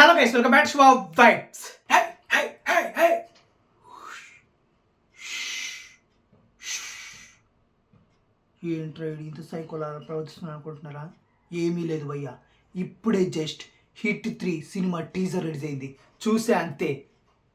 Hello guys welcome back our vibes ఏంట్రా ఇంత సైకోలా ప్రవర్తిస్తున్నాను అనుకుంటున్నారా? ఏమీ లేదు భయ్యా ఇప్పుడే just hit three cinema teaser release అయింది. చూసే అంతే.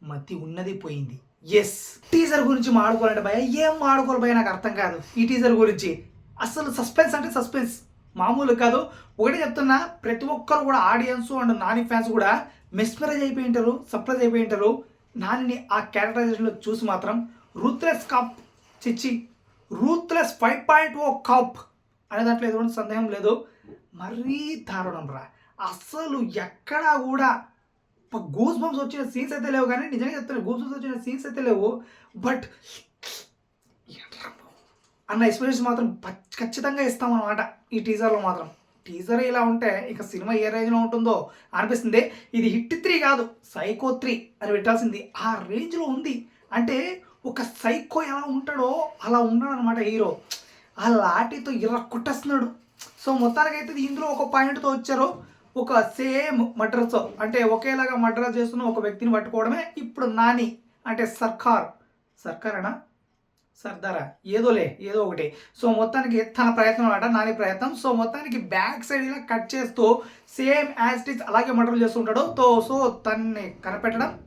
మతి ఉన్నది పోయింది. ఎస్ టీజర్ గురించి మాడుకోవాలంటే భయ. ఏం మాడుకోవాలి భయ నాకు అర్థం కాదు. ఈ టీజర్ గురించి. అసలు సస్పెన్స్ అంటే సస్పెన్స్. మామూలు కాదు. ఒకటి చెప్తున్నా ప్రతి ఒక్కరు కూడా ఆడియన్స్ అండ్ నాని ఫ్యాన్స్ కూడా మెస్మరైజ్ అయిపోయి ఉంటారు సర్ప్రైజ్ అయిపోయి ఉంటారు. నానిని ఆ క్యారెక్టరైజేషన్లో చూసి మాత్రం రూత్లెస్ కప్ చిచ్చి ruthless five point O cop అనే దాంట్లో ఎటువంటి సందేహం లేదు. మరీ దారుణం రా. అసలు ఎక్కడా కూడా గూస్ బంప్స్ వచ్చిన సీన్స్ అయితే లేవు కానీ నిజంగా చెప్తాను గూస్ బంప్స్ వచ్చిన సీన్స్ అయితే లేవు. బట్ అన్న ఎక్స్పీరియన్స్ మాత్రం ఖచ్చితంగా ఖచ్చితంగా ఇస్తామన్నమాట. ఈ టీజర్లో మాత్రం. టీజర్ ఇలా ఉంటే ఇక సినిమా ఏ రేంజ్లో ఉంటుందో అనిపిస్తుంది. ఇది హిట్ త్రీ కాదు సైకో త్రీ అని పెట్టాల్సింది. ఆ రేంజ్లో ఉంది. అంటే ఒక సైకో ఎలా ఉంటాడో అలా ఉన్నాడు అనమాట హీరో ఆ లాఠీతో ఇలా కొట్టేస్తున్నాడు. సో మొత్తానికైతే అయితే ఇందులో ఒక పాయింట్తో వచ్చారు. ఒక సేమ్ మడ్రస్ అంటే ఒకేలాగా మడ్రస్ చేస్తున్న ఒక వ్యక్తిని పట్టుకోవడమే ఇప్పుడు నాని. అంటే సర్కార్. సర్కారేనా? సర్దారా ఏదోలే ఏదో ఒకటి. సో మొత్తానికి తన ప్రయత్నం అనమాట నాని ప్రయత్నం. సో మొత్తానికి బ్యాక్ సైడ్ ఇలా కట్ చేస్తూ సేమ్ యాస్టిచ్ అలాగే మర్డర్ చేస్తుంటాడు తో సో తన్ని కనిపెట్టడం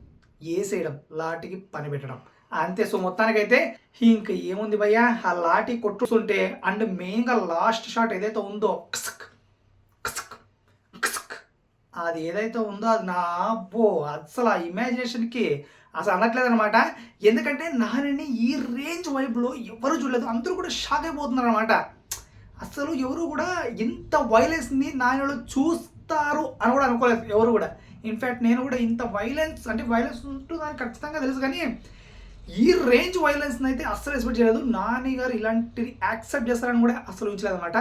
ఏసేయడం లాటికి పని పెట్టడం. అంతే సో మొత్తానికైతే ఇంక ఏముంది భయ్యా? ఆ లాటి కొట్టుతుంటే అండ్ మెయిన్గా లాస్ట్ షాట్ ఏదైతే ఉందో అది ఏదైతే ఉందో అది నా అబ్బో అసలు ఆ ఇమాజినేషన్కి అసలు అనట్లేదు అనమాట ఎందుకంటే నానిని ఈ రేంజ్ వైబ్లో ఎవరు చూడలేదు. అందరూ కూడా షాక్ అయిపోతున్నారు అనమాట అసలు ఎవరు కూడా ఇంత వైలెన్స్ని నానిలో చూస్తారు అని కూడా అనుకోలేదు ఎవరు కూడా. ఇన్ఫ్యాక్ట్ నేను కూడా ఇంత వైలెన్స్ అంటే వైలెన్స్ ఉంటుందని ఖచ్చితంగా తెలుసు కానీ ఈ రేంజ్ వైలెన్స్ని అయితే అస్సలు ఎక్స్పెక్ట్ చేయలేదు. నాని గారు ఇలాంటిది యాక్సెప్ట్ చేస్తారని కూడా అస్సలు ఉంచలేదు అనమాట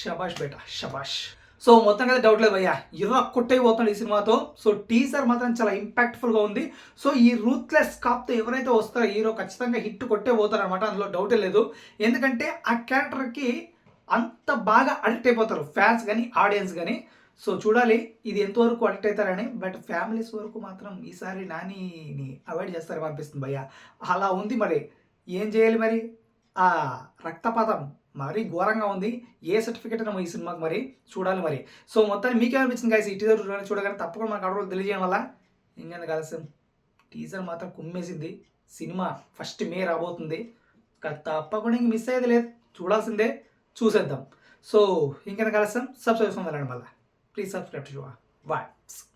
షబాష్ బేటా షబాష్ సో మొత్తం కదా డౌట్ లేదు భయ్యా. ఇలా కొట్టైపోతున్నాడు ఈ సినిమాతో. సో టీజర్ మాత్రం చాలా ఇంపాక్ట్ఫుల్గా ఉంది. సో ఈ రూత్లెస్ కాప్తో ఎవరైతే వస్తారో హీరో ఖచ్చితంగా హిట్ కొట్టే పోతారు అనమాట అందులో డౌటే లేదు. ఎందుకంటే ఆ క్యారెక్టర్కి అంత బాగా అడిక్ట్ అయిపోతారు. ఫ్యాన్స్ కానీ ఆడియన్స్ కానీ సో చూడాలి ఇది ఎంతవరకు అడిక్ట్ అవుతారని. బట్ ఫ్యామిలీస్ వరకు మాత్రం ఈసారి నానిని అవాయిడ్ చేస్తారని అనిపిస్తుంది భయ్య. అలా ఉంది మరి. ఏం చేయాలి మరి? ఆ రక్తపాతం. మరీ ఘోరంగా ఉంది. ఏ సర్టిఫికేట్ ఈ సినిమాకి మరి చూడాలి మరి. సో మొత్తాన్ని మీకేమనిపించింది కాదు ఈ టీజర్ చూడగానే చూడగానే తప్పకుండా మనకు అడవులు తెలియజేయడం వల్ల ఇంకెందుకు కలిసి టీజర్ మాత్రం కుమ్మేసింది. సినిమా ఫస్ట్ మే రాబోతుంది. తప్పకుండా ఇంక మిస్ అయ్యేది లేదు. చూడాల్సిందే. చూసేద్దాం. సో ఇంకెందుకు ఆలస్యం? సబ్స్క్రైబ్ చేసుకుందాం మళ్ళీ. Please subscribe to bye